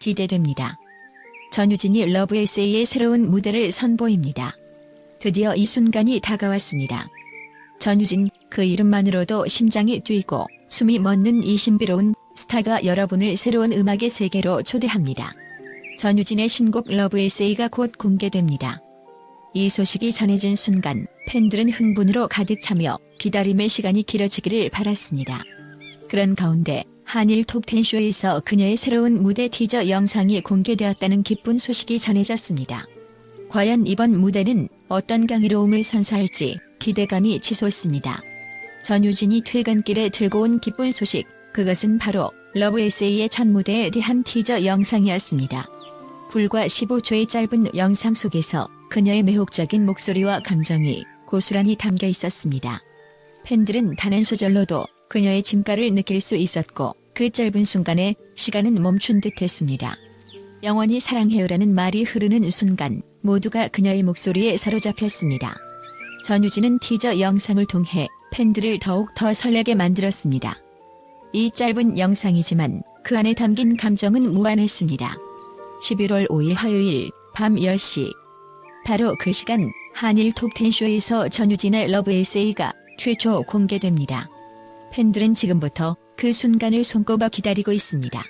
기대됩니다. 전유진이 러브 에세이의 새로운 무대를 선보입니다. 드디어 이 순간이 다가왔습니다. 전유진, 그 이름만으로도 심장이 뛰고 숨이 멎는 이 신비로운 스타가 여러분을 새로운 음악의 세계로 초대합니다. 전유진의 신곡 러브 에세이가 곧 공개됩니다. 이 소식이 전해진 순간 팬들은 흥분으로 가득 차며 기다림의 시간이 길어지기를 바랐습니다. 그런 가운데 한일 톱텐쇼에서 그녀의 새로운 무대 티저 영상이 공개되었다는 기쁜 소식이 전해졌습니다. 과연 이번 무대는 어떤 경이로움을 선사할지 기대감이 치솟습니다. 전유진이 퇴근길에 들고 온 기쁜 소식, 그것은 바로 러브 에세이의 첫 무대에 대한 티저 영상이었습니다. 불과 15초의 짧은 영상 속에서 그녀의 매혹적인 목소리와 감정이 고스란히 담겨 있었습니다. 팬들은 단한 소절로도 그녀의 진가를 느낄 수 있었고 그 짧은 순간에 시간은 멈춘 듯 했습니다. 영원히 사랑해요라는 말이 흐르는 순간 모두가 그녀의 목소리에 사로잡혔습니다. 전유진은 티저 영상을 통해 팬들을 더욱 더 설레게 만들었습니다. 이 짧은 영상이지만 그 안에 담긴 감정은 무한했습니다. 11월 5일 화요일 밤 10시 바로 그 시간 한일 톱텐쇼에서 전유진의 러브 에세이가 최초 공개됩니다. 팬들은 지금부터 그 순간을 손꼽아 기다리고 있습니다.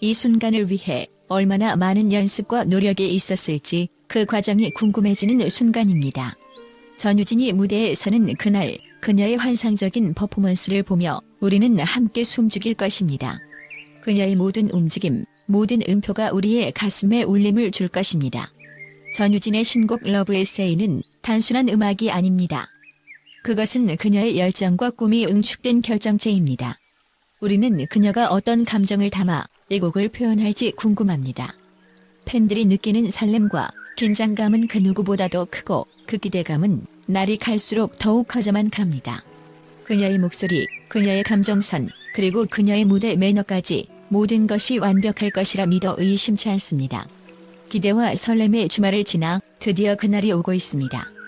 이 순간을 위해 얼마나 많은 연습과 노력이 있었을지 그 과정이 궁금해지는 순간입니다. 전유진이 무대에 서는 그날 그녀의 환상적인 퍼포먼스를 보며 우리는 함께 숨죽일 것입니다. 그녀의 모든 움직임, 모든 음표가 우리의 가슴에 울림을 줄 것입니다. 전유진의 신곡 러브 에세이는 단순한 음악이 아닙니다. 그것은 그녀의 열정과 꿈이 응축된 결정체입니다. 우리는 그녀가 어떤 감정을 담아 이 곡을 표현할지 궁금합니다. 팬들이 느끼는 설렘과 긴장감은 그 누구보다도 크고 그 기대감은 날이 갈수록 더욱 커져만 갑니다. 그녀의 목소리, 그녀의 감정선, 그리고 그녀의 무대 매너까지 모든 것이 완벽할 것이라 믿어 의심치 않습니다. 기대와 설렘의 주말을 지나 드디어 그날이 오고 있습니다.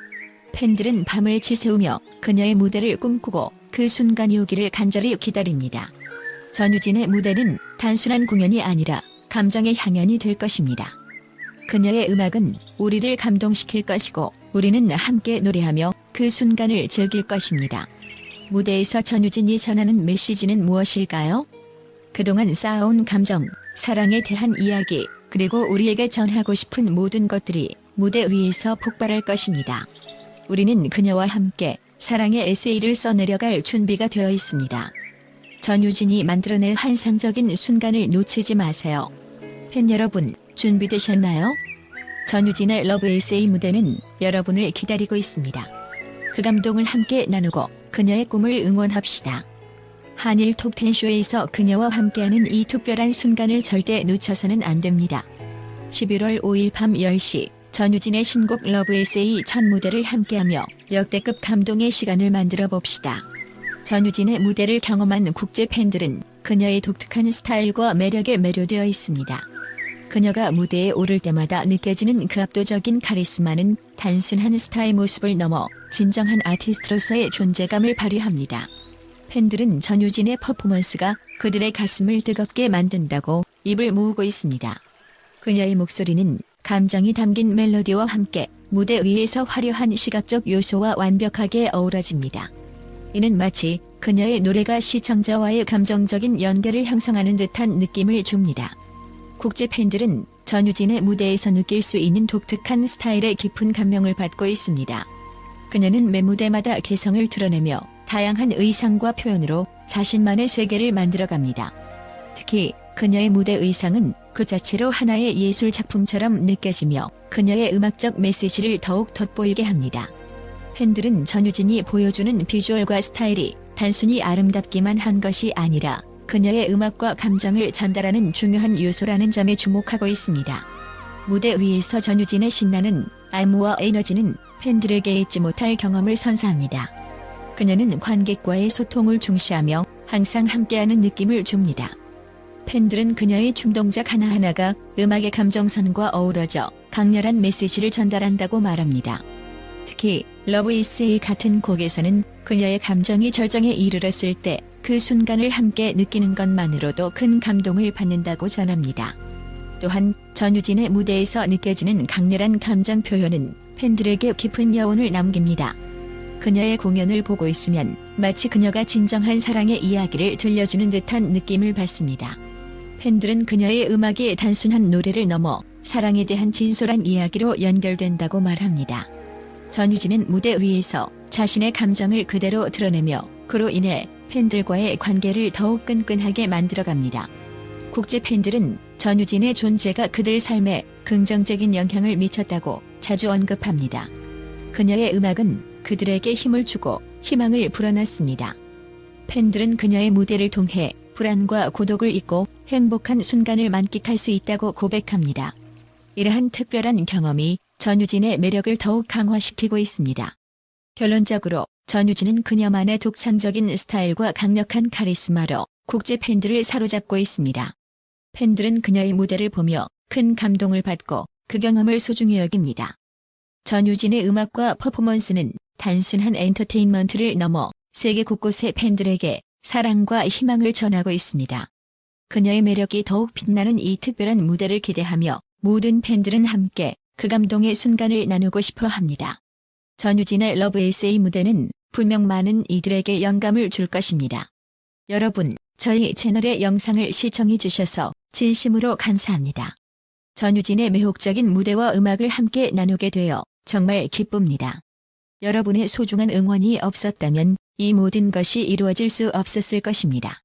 팬들은 밤을 지새우며 그녀의 무대를 꿈꾸고 그 순간이 오기를 간절히 기다립니다. 전유진의 무대는 단순한 공연이 아니라 감정의 향연이 될 것입니다. 그녀의 음악은 우리를 감동시킬 것이고 우리는 함께 노래하며 그 순간을 즐길 것입니다. 무대에서 전유진이 전하는 메시지는 무엇일까요? 그동안 쌓아온 감정, 사랑에 대한 이야기, 그리고 우리에게 전하고 싶은 모든 것들이 무대 위에서 폭발할 것입니다. 우리는 그녀와 함께 사랑의 에세이를 써내려갈 준비가 되어 있습니다. 전유진이 만들어낼 환상적인 순간을 놓치지 마세요. 팬 여러분, 준비되셨나요? 전유진의 러브 에세이 무대는 여러분을 기다리고 있습니다. 그 감동을 함께 나누고 그녀의 꿈을 응원합시다. 한일 톱텐쇼에서 그녀와 함께하는 이 특별한 순간을 절대 놓쳐서는 안 됩니다. 11월 5일 밤 10시 전유진의 신곡 러브 에세이 첫 무대를 함께하며 역대급 감동의 시간을 만들어 봅시다. 전유진의 무대를 경험한 국제 팬들은 그녀의 독특한 스타일과 매력에 매료되어 있습니다. 그녀가 무대에 오를 때마다 느껴지는 그 압도적인 카리스마는 단순한 스타의 모습을 넘어 진정한 아티스트로서의 존재감을 발휘합니다. 팬들은 전유진의 퍼포먼스가 그들의 가슴을 뜨겁게 만든다고 입을 모으고 있습니다. 그녀의 목소리는 감정이 담긴 멜로디와 함께 무대 위에서 화려한 시각적 요소와 완벽하게 어우러집니다. 이는 마치 그녀의 노래가 시청자와의 감정적인 연대를 형성하는 듯한 느낌을 줍니다. 국제 팬들은 전유진의 무대에서 느낄 수 있는 독특한 스타일의 깊은 감명을 받고 있습니다. 그녀는 매 무대마다 개성을 드러내며 다양한 의상과 표현으로 자신만의 세계를 만들어갑니다. 특히 그녀의 무대 의상은 그 자체로 하나의 예술 작품처럼 느껴지며 그녀의 음악적 메시지를 더욱 돋보이게 합니다. 팬들은 전유진이 보여주는 비주얼과 스타일이 단순히 아름답기만 한 것이 아니라 그녀의 음악과 감정을 전달하는 중요한 요소라는 점에 주목하고 있습니다. 무대 위에서 전유진의 신나는 안무와 에너지는 팬들에게 잊지 못할 경험을 선사합니다. 그녀는 관객과의 소통을 중시하며 항상 함께하는 느낌을 줍니다. 팬들은 그녀의 춤 동작 하나하나가 음악의 감정선과 어우러져 강렬한 메시지를 전달한다고 말합니다. 특히 러브 이스일 같은 곡에서는 그녀의 감정이 절정에 이르렀을 때 그 순간을 함께 느끼는 것만으로도 큰 감동을 받는다고 전합니다. 또한 전유진의 무대에서 느껴지는 강렬한 감정 표현은 팬들에게 깊은 여운을 남깁니다. 그녀의 공연을 보고 있으면 마치 그녀가 진정한 사랑의 이야기를 들려주는 듯한 느낌을 받습니다. 팬들은 그녀의 음악이 단순한 노래를 넘어 사랑에 대한 진솔한 이야기로 연결된다고 말합니다. 전유진은 무대 위에서 자신의 감정을 그대로 드러내며 그로 인해 팬들과의 관계를 더욱 끈끈하게 만들어갑니다. 국제 팬들은 전유진의 존재가 그들 삶에 긍정적인 영향을 미쳤다고 자주 언급합니다. 그녀의 음악은 그들에게 힘을 주고 희망을 불어넣습니다. 팬들은 그녀의 무대를 통해 불안과 고독을 잊고 행복한 순간을 만끽할 수 있다고 고백합니다. 이러한 특별한 경험이 전유진의 매력을 더욱 강화시키고 있습니다. 결론적으로 전유진은 그녀만의 독창적인 스타일과 강력한 카리스마로 국제 팬들을 사로잡고 있습니다. 팬들은 그녀의 무대를 보며 큰 감동을 받고 그 경험을 소중히 여깁니다. 전유진의 음악과 퍼포먼스는 단순한 엔터테인먼트를 넘어 세계 곳곳의 팬들에게 사랑과 희망을 전하고 있습니다. 그녀의 매력이 더욱 빛나는 이 특별한 무대를 기대하며 모든 팬들은 함께 그 감동의 순간을 나누고 싶어 합니다. 전유진의 러브 에세이 무대는 분명 많은 이들에게 영감을 줄 것입니다. 여러분, 저희 채널의 영상을 시청해 주셔서 진심으로 감사합니다. 전유진의 매혹적인 무대와 음악을 함께 나누게 되어 정말 기쁩니다. 여러분의 소중한 응원이 없었다면 이 모든 것이 이루어질 수 없었을 것입니다.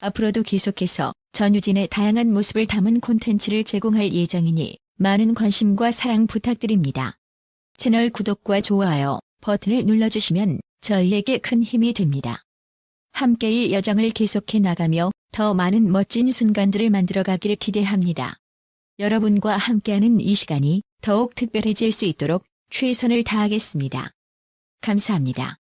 앞으로도 계속해서 전유진의 다양한 모습을 담은 콘텐츠를 제공할 예정이니 많은 관심과 사랑 부탁드립니다. 채널 구독과 좋아요 버튼을 눌러주시면 저희에게 큰 힘이 됩니다. 함께 이 여정을 계속해 나가며 더 많은 멋진 순간들을 만들어가기를 기대합니다. 여러분과 함께하는 이 시간이 더욱 특별해질 수 있도록 최선을 다하겠습니다. 감사합니다.